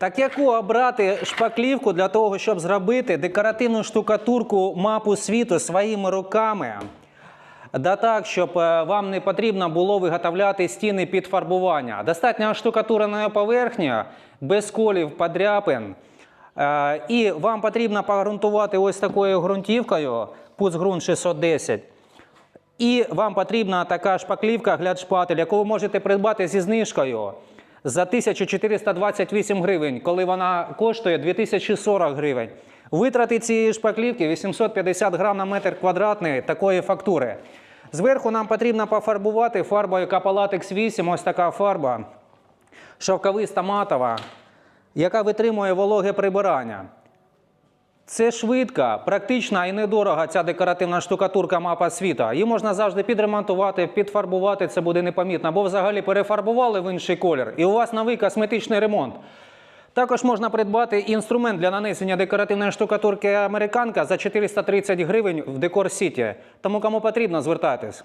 Так яку обрати шпаклівку для того, щоб зробити декоративну штукатурку мапу світу своїми руками? Да так, щоб е, вам не потрібно було виготовляти стіни під фарбування. Достатньо штукатурена поверхня, без колів, подряпин. Е, І вам потрібно погрунтувати ось такою ґрунтівкою, Пуцґрунт 610. І вам потрібна така шпаклівка глядшпатель, яку ви можете придбати зі знижкою за 1428 гривень, коли вона коштує 2040 гривень. Витрати цієї шпаклівки 850 грам на метр квадратний такої фактури. Зверху нам потрібно пофарбувати фарбою Капалатекс 8, ось така фарба, шовковиста матова, яка витримує вологе прибирання. Це швидка, практична і недорога ця декоративна штукатурка мапа світа. Її можна завжди підремонтувати, підфарбувати, це буде непомітно, або взагалі перефарбували в інший колір, і у вас новий косметичний ремонт. Також можна придбати інструмент для нанесення декоративної штукатурки американка за 430 гривень в Декор Сіті. Тому кому потрібно, звертайтесь.